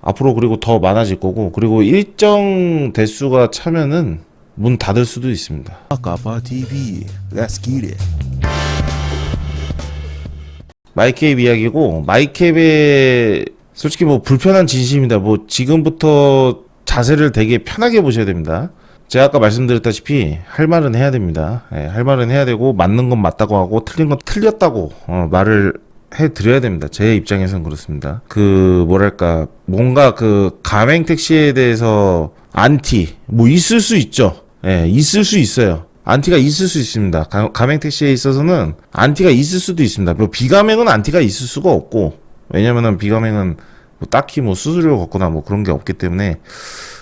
앞으로 그리고 더 많아질 거고 그리고 일정 대수가 차면은 문 닫을 수도 있습니다. Akapa TV. Let's get it. 마이캡 이야기고 마이캡의 솔직히 뭐 불편한 진심입니다. 뭐 지금부터 자세를 되게 편하게 보셔야 됩니다. 제가 아까 말씀드렸다시피 할 말은 해야 됩니다. 예, 할 말은 해야 되고 맞는 건 맞다고 하고 틀린 건 틀렸다고 어, 말을 해 드려야 됩니다. 제 입장에서는 그렇습니다. 그 뭐랄까 뭔가 그 가맹 택시에 대해서 안티 뭐 있을 수 있죠. 예, 있을 수 있어요. 안티가 있을 수 있습니다. 가, 가맹 택시에 있어서는 안티가 있을 수도 있습니다. 뭐 비가맹은 안티가 있을 수가 없고 왜냐면은 비가맹은 뭐 딱히 뭐 수수료를 걷거나 뭐 그런 게 없기 때문에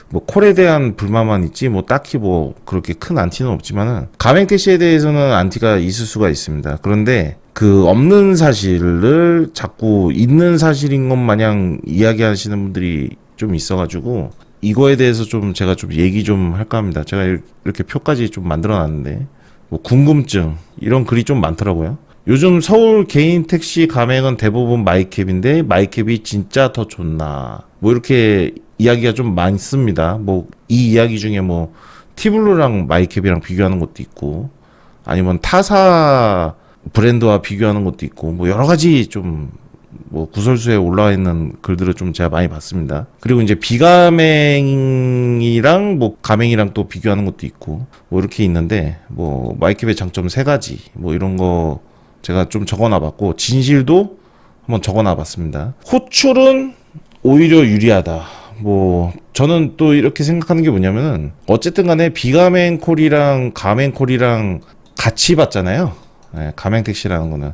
뭐 콜에 대한 불만만 있지 뭐 딱히 뭐 그렇게 큰 안티는 없지만은 가맹 택시에 대해서는 안티가 있을 수가 있습니다. 그런데 그 없는 사실을 자꾸 있는 사실인 것 마냥 이야기하시는 분들이 좀 있어가지고 이거에 대해서 좀 제가 좀 얘기 좀 할까 합니다. 제가 일- 이렇게 표까지 좀 만들어 놨는데 뭐 궁금증 이런 글이 좀 많더라고요. 요즘 서울 개인 택시 가맹은 대부분 마이캡인데 마이캡이 진짜 더 좋나 뭐 이렇게 이야기가 좀 많습니다. 뭐 이 이야기 중에 뭐 티블루랑 마이캡이랑 비교하는 것도 있고 아니면 타사 브랜드와 비교하는 것도 있고 뭐 여러 가지 좀 뭐 구설수에 올라와 있는 글들을 좀 제가 많이 봤습니다. 그리고 이제 비가맹이랑 뭐 가맹이랑 또 비교하는 것도 있고 뭐 이렇게 있는데 뭐 마이캡의 장점 세 가지 뭐 이런 거 제가 좀 적어놔봤고 진실도 한번 적어놔봤습니다. 호출은 오히려 유리하다. 뭐 저는 또 이렇게 생각하는 게 뭐냐면은 어쨌든 간에 비가맹 콜이랑 가맹 콜이랑 같이 받잖아요. 예, 가맹 택시라는 거는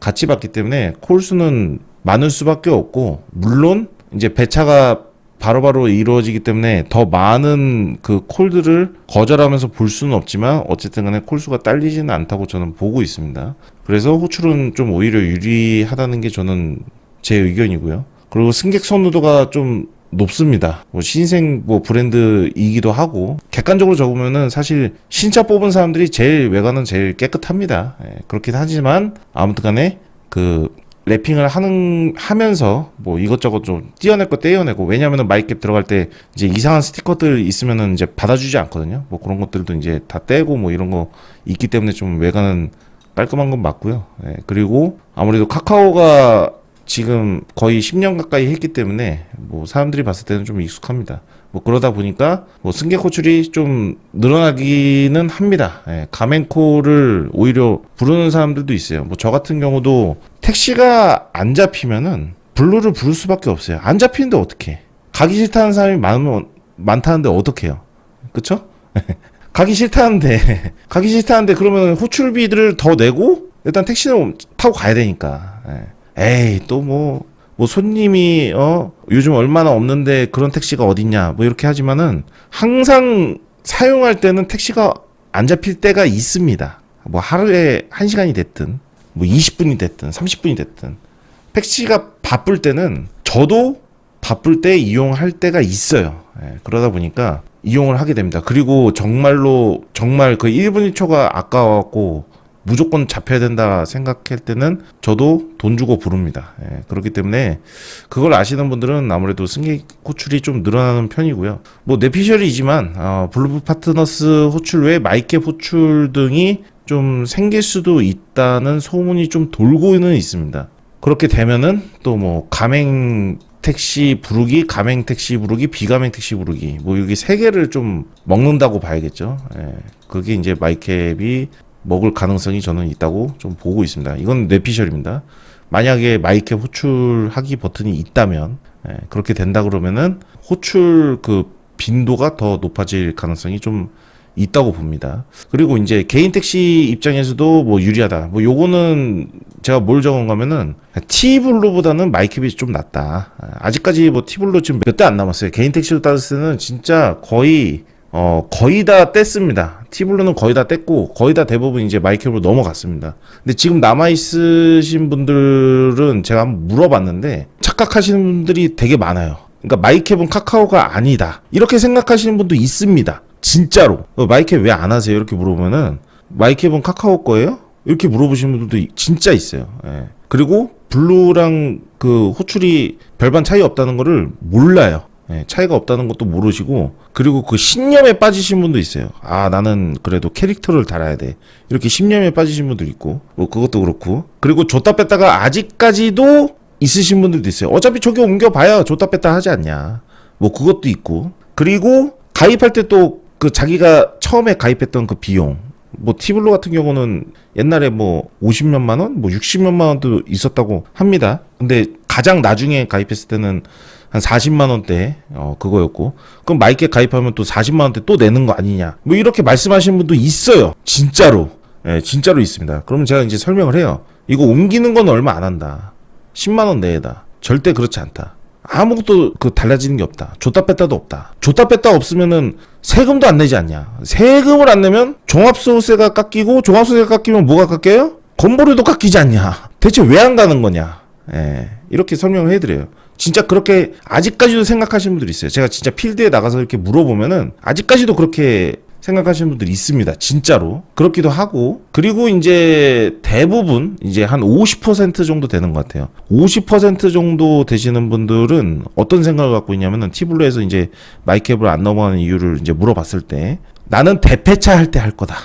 같이 받기 때문에 콜 수는 많을 수밖에 없고 물론 이제 배차가 바로 바로 이루어지기 때문에 더 많은 그 콜들을 거절하면서 볼 수는 없지만 어쨌든 간에 콜 수가 딸리지는 않다고 저는 보고 있습니다. 그래서 호출은 좀 오히려 유리하다는 게 저는 제 의견이고요. 그리고 승객 선호도가 좀 높습니다. 뭐 신생 뭐 브랜드이기도 하고 객관적으로 적으면은 사실 신차 뽑은 사람들이 제일 외관은 제일 깨끗합니다. 예, 그렇긴 하지만 아무튼간에 그 랩핑을 하는 하면서 뭐 이것저것 좀 떼어낼 거 떼어내고 왜냐면은 마이캡 들어갈 때 이제 이상한 스티커들 있으면은 이제 받아주지 않거든요. 뭐 그런 것들도 이제 다 떼고 뭐 이런 거 있기 때문에 좀 외관은 깔끔한 건 맞고요. 예, 그리고 아무래도 카카오가 지금 거의 10년 가까이 했기 때문에 뭐 사람들이 봤을 때는 좀 익숙합니다. 뭐 그러다 보니까 뭐 승객 호출이 좀 늘어나기는 합니다. 예, 가맹코를 오히려 부르는 사람들도 있어요. 뭐 저 같은 경우도 택시가 안 잡히면은 블루를 부를 수밖에 없어요. 안 잡히는데 어떻게? 가기 싫다는 사람이 많으면 많다는데 어떡해요? 그쵸? 가기 싫다는데 가기 싫다는데 그러면 호출비들을 더 내고 일단 택시를 타고 가야 되니까. 예. 에이 또뭐뭐 손님이 어 요즘 얼마나 없는데 그런 택시가 어딨냐 뭐 이렇게 하지만은 항상 사용할 때는 택시가 안 잡힐 때가 있습니다. 뭐 하루에 1시간이 됐든 뭐 20분이 됐든 30분이 됐든 택시가 바쁠 때는 저도 바쁠 때 이용할 때가 있어요. 예, 그러다 보니까 이용을 하게 됩니다. 그리고 정말로 정말 그 1분 1초가 아까웠고 무조건 잡혀야 된다 생각할 때는 저도 돈 주고 부릅니다. 예, 그렇기 때문에 그걸 아시는 분들은 아무래도 승객 호출이 좀 늘어나는 편이고요. 뭐 내피셜이지만 어, 블루프 파트너스 호출 외에 마이캡 호출 등이 좀 생길 수도 있다는 소문이 좀 돌고는 있습니다. 그렇게 되면은 또 뭐 가맹 택시 부르기, 가맹 택시 부르기, 비가맹 택시 부르기 뭐 여기 세 개를 좀 먹는다고 봐야겠죠. 예. 그게 이제 마이캡이 먹을 가능성이 저는 있다고 좀 보고 있습니다. 이건 뇌피셜입니다. 만약에 마이캡 호출 하기 버튼이 있다면 예, 그렇게 된다 그러면은 호출 그 빈도가 더 높아질 가능성이 좀 있다고 봅니다. 그리고 이제 개인 택시 입장에서도 뭐 유리하다. 뭐 요거는 제가 뭘 적은가면은 티블루보다는 마이캡이 좀 낫다. 아직까지 뭐 티블루 지금 몇 대 안 남았어요. 개인 택시로 따졌을 때는 진짜 거의 어 거의 다 뗐습니다. 티블루는 거의 다 뗐고 거의 다 대부분 이제 마이캡으로 넘어갔습니다. 근데 지금 남아 있으신 분들은 제가 한번 물어봤는데 착각하시는 분들이 되게 많아요. 그러니까 마이캡은 카카오가 아니다. 이렇게 생각하시는 분도 있습니다. 진짜로. 어, 마이캡 왜 안 하세요? 이렇게 물어보면은 마이캡은 카카오 거예요? 이렇게 물어보시는 분들도 이- 진짜 있어요. 예. 그리고 블루랑 그 호출이 별반 차이 없다는 거를 몰라요. 예, 차이가 없다는 것도 모르시고 그리고 그 신념에 빠지신 분도 있어요. 아 나는 그래도 캐릭터를 달아야 돼. 이렇게 신념에 빠지신 분도 있고 뭐 그것도 그렇고 그리고 줬다 뺐다가 아직까지도 있으신 분들도 있어요. 어차피 저기 옮겨봐야 줬다 뺐다 하지 않냐. 뭐 그것도 있고 그리고 가입할 때 또 그 자기가 처음에 가입했던 그 비용 뭐 티블로 같은 경우는 옛날에 뭐 50몇만 원, 뭐 60몇만 원도 있었다고 합니다. 근데 가장 나중에 가입했을 때는 한 40만 원대 어 그거였고. 그럼 마이켓 가입하면 또 40만 원대 또 내는 거 아니냐. 뭐 이렇게 말씀하시는 분도 있어요. 진짜로. 예 진짜로 있습니다. 그러면 제가 이제 설명을 해요. 이거 옮기는 건 얼마 안 한다. 10만 원 내에다. 절대 그렇지 않다. 아무것도 그 달라지는 게 없다. 줬다 뺐다도 없다. 줬다 뺐다 없으면은 세금도 안 내지 않냐. 세금을 안 내면 종합소득세가 깎이고 종합소득세가 깎이면 뭐가 깎여요? 건보료도 깎이지 않냐. 대체 왜 안 가는 거냐 예, 이렇게 설명을 해드려요. 진짜 그렇게 아직까지도 생각하시는 분들이 있어요. 제가 진짜 필드에 나가서 이렇게 물어보면은 아직까지도 그렇게 생각하시는 분들이 있습니다. 진짜로 그렇기도 하고 그리고 이제 대부분 이제 한 50% 정도 되는 것 같아요. 50% 정도 되시는 분들은 어떤 생각을 갖고 있냐면은 티블루에서 이제 마이캡을 안 넘어가는 이유를 이제 물어봤을 때 나는 대패차 할 때 할 거다.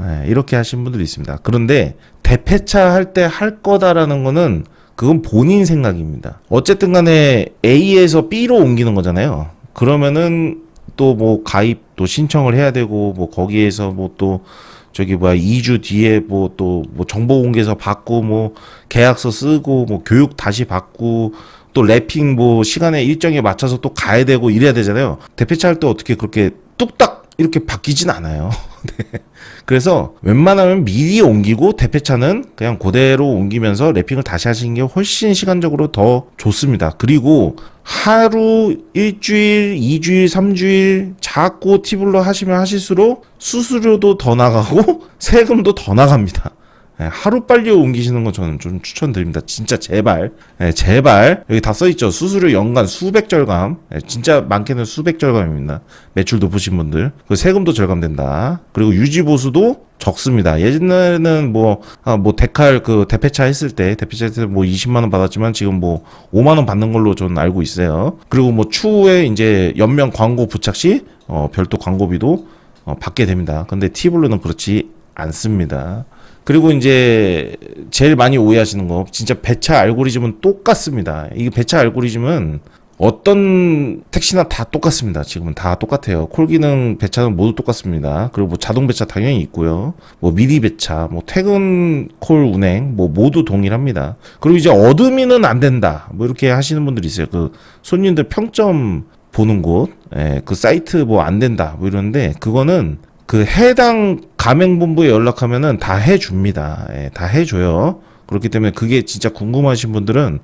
예, 이렇게 하신 분들이 있습니다. 그런데 대패차 할 때 할 거다라는 거는 그건 본인 생각입니다. 어쨌든 간에 A에서 B로 옮기는 거잖아요. 그러면은 또 뭐 가입 또 신청을 해야 되고 뭐 거기에서 뭐 또 저기 뭐야 2주 뒤에 뭐 또뭐 정보 공개서 받고 뭐 계약서 쓰고 뭐 교육 다시 받고 또 랩핑 뭐 시간에 일정에 맞춰서 또 가야 되고 이래야 되잖아요. 대패차 할 때 어떻게 그렇게 뚝딱 이렇게 바뀌진 않아요. 네. 그래서 웬만하면 미리 옮기고 대패차는 그냥 그대로 옮기면서 랩핑을 다시 하시는 게 훨씬 시간적으로 더 좋습니다. 그리고 하루, 일주일, 이주일, 삼주일 자꾸 티블로 하시면 하실수록 수수료도 더 나가고 세금도 더 나갑니다. 예, 하루 빨리 옮기시는 거 저는 좀 추천드립니다. 진짜 제발, 예, 제발 여기 다 써있죠. 수수료 연간 수백 절감, 예, 진짜 많게는 수백 절감입니다. 매출 높으신 분들, 그 세금도 절감된다. 그리고 유지 보수도 적습니다. 예전에는 뭐, 아, 뭐, 데칼 그 대패차 했을 때, 대패차 했을 때 뭐 20만원 받았지만 지금 뭐 5만원 받는 걸로 저는 알고 있어요. 그리고 뭐 추후에 이제 연명 광고 부착 시, 어, 별도 광고비도 어, 받게 됩니다. 근데 티블루는 그렇지 않습니다. 그리고 이제 제일 많이 오해하시는 거 진짜 배차 알고리즘은 똑같습니다. 이게 배차 알고리즘은 어떤 택시나 다 똑같습니다. 지금은 다 똑같아요. 콜 기능 배차는 모두 똑같습니다. 그리고 뭐 자동 배차 당연히 있고요. 뭐 미리 배차, 뭐 퇴근 콜 운행 뭐 모두 동일합니다. 그리고 이제 어둠이는 안 된다. 뭐 이렇게 하시는 분들이 있어요. 그 손님들 평점 보는 곳, 예, 그 사이트 뭐 안 된다. 뭐 이러는데 그거는 그 해당 가맹본부에 연락하면은 다 해줍니다. 예, 다 해줘요. 그렇기 때문에 그게 진짜 궁금하신 분들은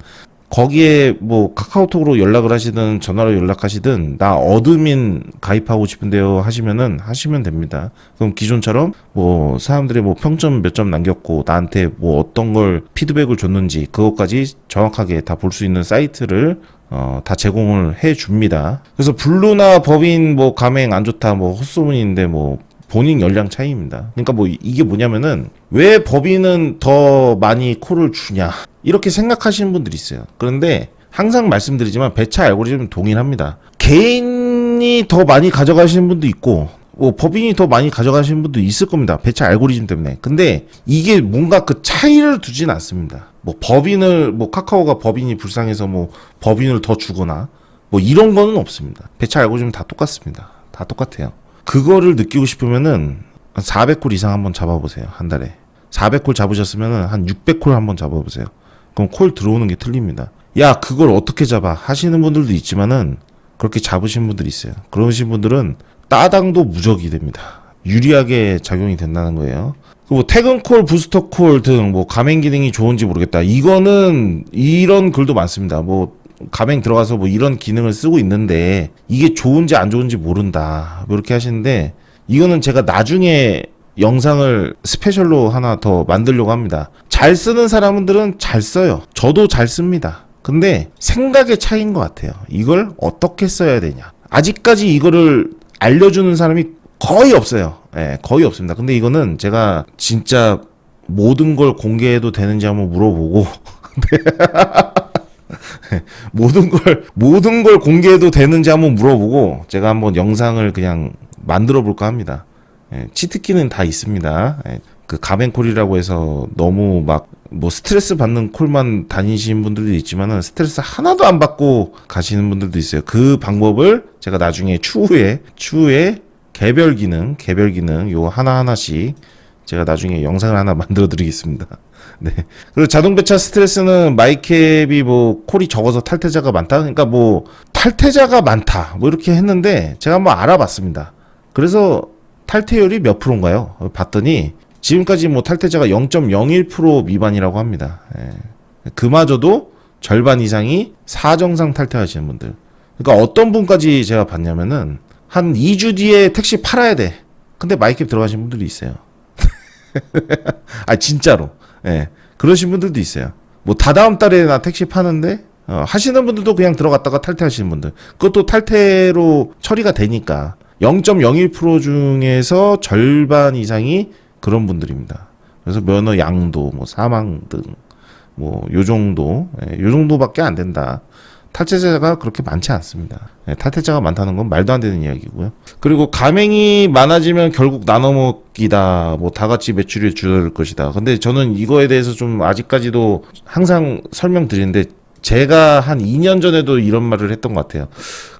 거기에 뭐 카카오톡으로 연락을 하시든 전화로 연락하시든 나 어드민 가입하고 싶은데요 하시면은 하시면 됩니다. 그럼 기존처럼 뭐 사람들이 뭐 평점 몇 점 남겼고 나한테 뭐 어떤 걸 피드백을 줬는지 그것까지 정확하게 다 볼 수 있는 사이트를 어, 다 제공을 해 줍니다. 그래서 블루나 법인 뭐 가맹 안 좋다 뭐 헛소문인데 뭐 본인 연령 차이입니다. 그러니까 뭐 이게 뭐냐면은 왜 법인은 더 많이 콜을 주냐 이렇게 생각하시는 분들이 있어요. 그런데 항상 말씀드리지만 배차 알고리즘은 동일합니다. 개인이 더 많이 가져가시는 분도 있고 뭐 법인이 더 많이 가져가시는 분도 있을 겁니다. 배차 알고리즘 때문에. 근데 이게 뭔가 그 차이를 두진 않습니다. 뭐 법인을 뭐 카카오가 법인이 불쌍해서 뭐 법인을 더 주거나 뭐 이런 거는 없습니다. 배차 알고리즘 다 똑같습니다. 다 똑같아요. 그거를 느끼고 싶으면은 한 400콜 이상 한번 잡아보세요. 한 달에. 400콜 잡으셨으면은 한 600콜 한번 잡아보세요. 그럼 콜 들어오는 게 틀립니다. 야, 그걸 어떻게 잡아? 하시는 분들도 있지만은 그렇게 잡으신 분들이 있어요. 그러신 분들은 따당도 무적이 됩니다. 유리하게 작용이 된다는 거예요. 그뭐 퇴근 콜, 부스터 콜 등 뭐 가맹 기능이 좋은지 모르겠다. 이거는 이런 글도 많습니다. 뭐 가맹 들어가서 뭐 이런 기능을 쓰고 있는데 이게 좋은지 안 좋은지 모른다. 뭐 이렇게 하시는데 이거는 제가 나중에 영상을 스페셜로 하나 더 만들려고 합니다. 잘 쓰는 사람들은 잘 써요. 저도 잘 씁니다. 근데 생각의 차이인 것 같아요. 이걸 어떻게 써야 되냐. 아직까지 이거를 알려주는 사람이 거의 없어요. 예, 거의 없습니다. 근데 이거는 제가 진짜 모든 걸 공개해도 되는지 한번 물어보고 네. 모든 걸 모든 걸 공개해도 되는지 한번 물어보고 제가 한번 영상을 그냥 만들어 볼까 합니다. 예, 치트키는 다 있습니다. 예, 그 가벤콜이라고 해서 너무 막 뭐 스트레스 받는 콜만 다니시는 분들도 있지만은 스트레스 하나도 안 받고 가시는 분들도 있어요. 그 방법을 제가 나중에 추후에 추후에 개별 기능, 개별 기능 요 하나 하나씩 제가 나중에 영상을 하나 만들어 드리겠습니다. 네. 그리고 자동 배차 스트레스는 마이캡이 뭐 콜이 적어서 탈퇴자가 많다. 그러니까 뭐 탈퇴자가 많다. 뭐 이렇게 했는데 제가 한번 알아봤습니다. 그래서 탈퇴율이 몇 프로인가요? 봤더니 지금까지 뭐 탈퇴자가 0.01% 미만이라고 합니다. 예. 그마저도 절반 이상이 사정상 탈퇴하시는 분들. 그러니까 어떤 분까지 제가 봤냐면은 한 2주 뒤에 택시 팔아야 돼. 근데 마이캡 들어가신 분들이 있어요. 아 진짜로. 예. 그러신 분들도 있어요. 뭐 다다음 달에 나 택시 파는데 어, 하시는 분들도 그냥 들어갔다가 탈퇴하시는 분들. 그것도 탈퇴로 처리가 되니까 0.01% 중에서 절반 이상이 그런 분들입니다. 그래서 면허 양도, 뭐 사망 등, 뭐요 정도, 예, 요 정도밖에 안 된다. 탈퇴자가 그렇게 많지 않습니다. 예, 탈퇴자가 많다는 건 말도 안 되는 이야기고요. 그리고 가맹이 많아지면 결국 나눠 먹기다. 뭐 다 같이 매출이 줄어들 것이다. 근데 저는 이거에 대해서 좀 아직까지도 항상 설명드리는데 제가 한 2년 전에도 이런 말을 했던 것 같아요.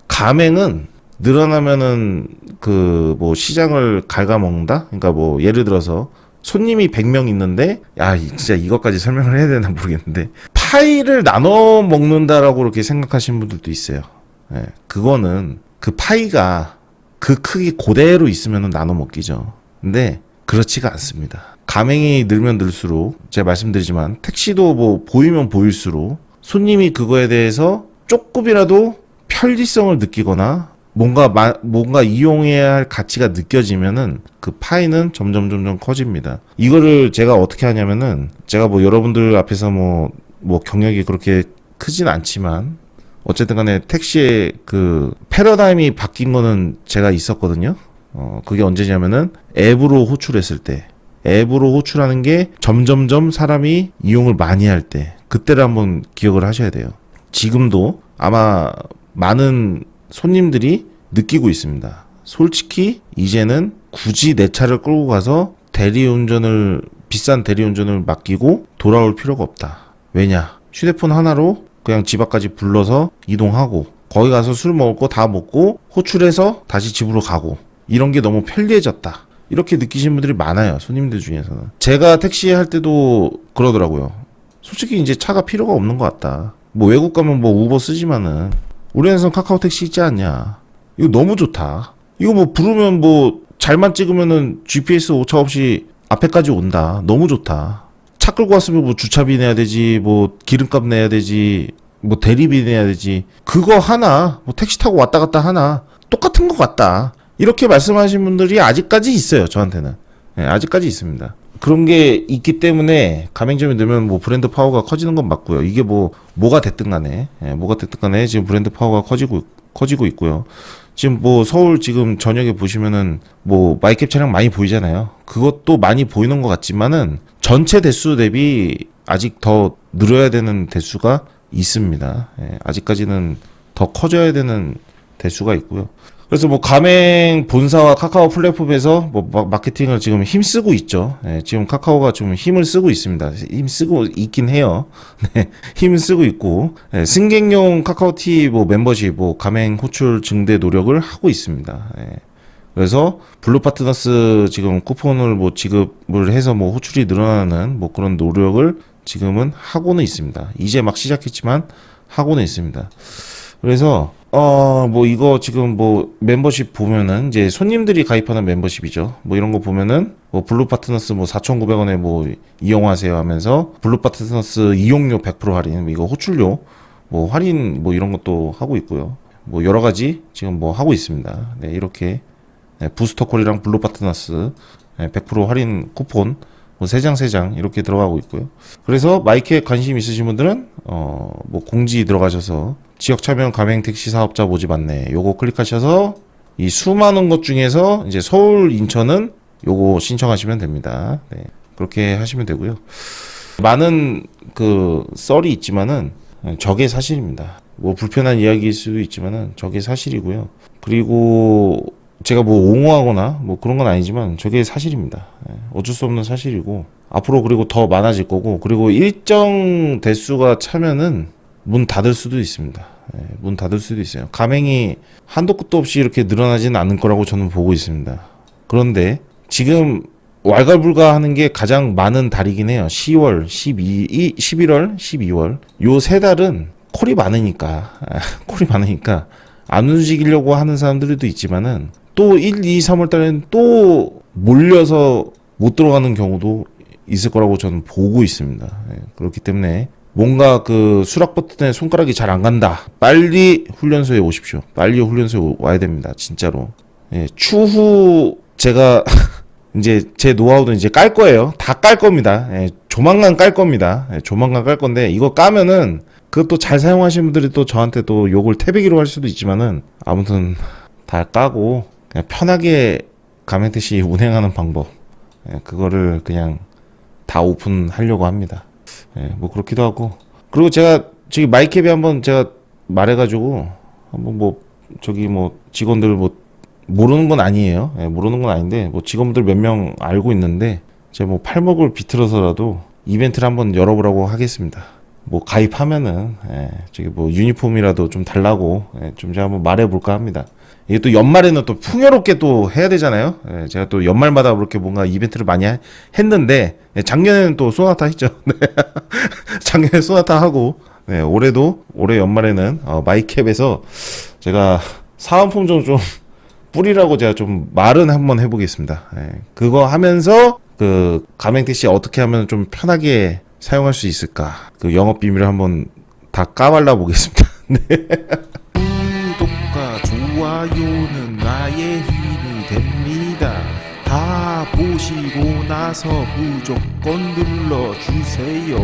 가맹은 늘어나면은 그 뭐 시장을 갉아먹는다? 그러니까 뭐 예를 들어서 손님이 100명 있는데 야 이- 진짜 이것까지 설명을 해야 되나 모르겠는데 파이를 나눠 먹는다라고 그렇게 생각하시는 분들도 있어요. 예, 그거는 그 파이가 그 크기 그대로 있으면 나눠 먹기죠. 근데 그렇지가 않습니다. 가맹이 늘면 늘수록 제가 말씀드리지만 택시도 뭐 보이면 보일수록 손님이 그거에 대해서 조금이라도 편리성을 느끼거나 뭔가 마- 뭔가 이용해야 할 가치가 느껴지면은 그 파이는 점점 점점 커집니다. 이거를 제가 어떻게 하냐면은 제가 뭐 여러분들 앞에서 뭐뭐 경력이 그렇게 크진 않지만 어쨌든 간에 택시의 그 패러다임이 바뀐 거는 제가 있었거든요. 어, 그게 언제냐면은 앱으로 호출했을 때 앱으로 호출하는 게 점점점 사람이 이용을 많이 할 때 그때를 한번 기억을 하셔야 돼요. 지금도 아마 많은 손님들이 느끼고 있습니다. 솔직히 이제는 굳이 내 차를 끌고 가서 대리운전을 비싼 대리운전을 맡기고 돌아올 필요가 없다. 왜냐? 휴대폰 하나로 그냥 집 앞까지 불러서 이동하고 거기 가서 술 먹을 거 다 먹고 호출해서 다시 집으로 가고 이런 게 너무 편리해졌다. 이렇게 느끼시는 분들이 많아요. 손님들 중에서는. 제가 택시 할 때도 그러더라고요. 솔직히 이제 차가 필요가 없는 것 같다. 뭐 외국 가면 뭐 우버 쓰지만은 우리나라에선 카카오 택시 있지 않냐. 이거 너무 좋다. 이거 뭐 부르면 뭐 잘만 찍으면은 GPS 오차 없이 앞에까지 온다. 너무 좋다. 차 끌고 왔으면 뭐 주차비 내야 되지, 뭐 기름값 내야 되지, 뭐 대리비 내야 되지. 그거 하나, 뭐 택시 타고 왔다 갔다 하나 똑같은 것 같다. 이렇게 말씀하신 분들이 아직까지 있어요. 저한테는. 예, 아직까지 있습니다. 그런 게 있기 때문에 가맹점이 늘면 뭐 브랜드 파워가 커지는 건 맞고요. 이게 뭐 뭐가 됐든 간에 예, 뭐가 됐든 간에 지금 브랜드 파워가 커지고 커지고 있고요. 지금 뭐 서울 지금 저녁에 보시면은 뭐 마이캡 차량 많이 보이잖아요. 그것도 많이 보이는 것 같지만은 전체 대수 대비 아직 더 늘어야 되는 대수가 있습니다. 예, 아직까지는 더 커져야 되는 대수가 있고요. 그래서 뭐 가맹 본사와 카카오 플랫폼에서 뭐 마- 마케팅을 지금 힘쓰고 있죠. 예, 지금 카카오가 좀 힘을 쓰고 있습니다. 힘쓰고 있긴 해요. 네, 힘을 쓰고 있고 예, 승객용 카카오티 뭐 멤버십 뭐 가맹 호출 증대 노력을 하고 있습니다. 예. 그래서 블루 파트너스 지금 쿠폰을 뭐 지급을 해서 뭐 호출이 늘어나는 뭐 그런 노력을 지금은 하고는 있습니다. 이제 막 시작했지만 하고는 있습니다. 그래서 어 뭐 이거 지금 뭐 멤버십 보면은 이제 손님들이 가입하는 멤버십이죠. 뭐 이런 거 보면은 뭐 블루 파트너스 뭐 4,900원에 뭐 이용하세요 하면서 블루 파트너스 이용료 100% 할인 뭐 이거 호출료 뭐 할인 뭐 이런 것도 하고 있고요. 뭐 여러 가지 지금 뭐 하고 있습니다. 네, 이렇게 네, 부스터콜이랑 블루 파트너스 네, 100% 할인 쿠폰 뭐 3장 3장 이렇게 들어가고 있고요. 그래서 마이크에 관심 있으신 분들은 어 뭐 공지 들어가셔서 지역 참여 가맹 택시 사업자 모집 안내 요거 클릭하셔서 이 수많은 것 중에서 이제 서울 인천은 요거 신청하시면 됩니다. 네. 그렇게 하시면 되고요. 많은 그 썰이 있지만은 저게 사실입니다. 뭐 불편한 이야기일 수도 있지만은 저게 사실이고요. 그리고 제가 뭐 옹호하거나 뭐 그런 건 아니지만 저게 사실입니다. 예, 어쩔 수 없는 사실이고 앞으로 그리고 더 많아질 거고 그리고 일정 대수가 차면은 문 닫을 수도 있습니다. 예, 문 닫을 수도 있어요. 가맹이 한도 끝도 없이 이렇게 늘어나지는 않을 거라고 저는 보고 있습니다. 그런데 지금 왈가불가 하는 게 가장 많은 달이긴 해요. 10월, 12, 이- 11월, 12월 요 세 달은 콜이 많으니까 아, 콜이 많으니까 안 움직이려고 하는 사람들도 있지만은 또 1, 2, 3월 달에는 또 몰려서 못 들어가는 경우도 있을 거라고 저는 보고 있습니다. 예, 그렇기 때문에 뭔가 그 수락 버튼에 손가락이 잘 안 간다. 빨리 훈련소에 오십시오. 빨리 훈련소에 오- 와야 됩니다. 진짜로. 예, 추후 제가 이제 제 노하우도 이제 깔 거예요. 다 깔 겁니다. 예, 조만간 깔 겁니다. 예, 조만간 깔 건데 이거 까면은 그것도 잘 사용하시는 분들이 또 저한테 또 욕을 태배기로 할 수도 있지만은 아무튼 다 까고 편하게 가멘트시 운행하는 방법 예, 그거를 그냥 다 오픈하려고 합니다. 예, 뭐 그렇기도 하고 그리고 제가 저기 마이캡에 한번 제가 말해가지고 한번 뭐 저기 뭐 직원들 뭐 모르는 건 아니에요. 예, 모르는 건 아닌데 뭐 직원들 몇 명 알고 있는데 제가 뭐 팔목을 비틀어서라도 이벤트를 한번 열어보라고 하겠습니다. 뭐 가입하면은 예, 저기 뭐 유니폼이라도 좀 달라고 예, 좀 제가 한번 말해볼까 합니다. 이게 또 연말에는 또 풍요롭게 또 해야 되잖아요. 예, 제가 또 연말마다 그렇게 뭔가 이벤트를 많이 하- 했는데 예, 작년에는 또 소나타 했죠. 네. 작년에 소나타 하고 네, 올해도 올해 연말에는 어, 마이캡에서 제가 사은품 좀좀 뿌리라고 제가 좀 말은 한번 해보겠습니다. 예, 그거 하면서 그 가맹택시 어떻게 하면 좀 편하게 사용할 수 있을까 그 영업 비밀을 한번 다 까발라 보겠습니다. 구독과 좋아요는 나의 힘이 됩니다. 다 보시고 나서 무조건 눌러주세요.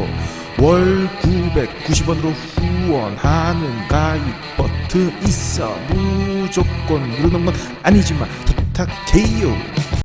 월 990원으로 후원하는 가입 버튼 있어 무조건 누르는 건 아니지만 부탁해요.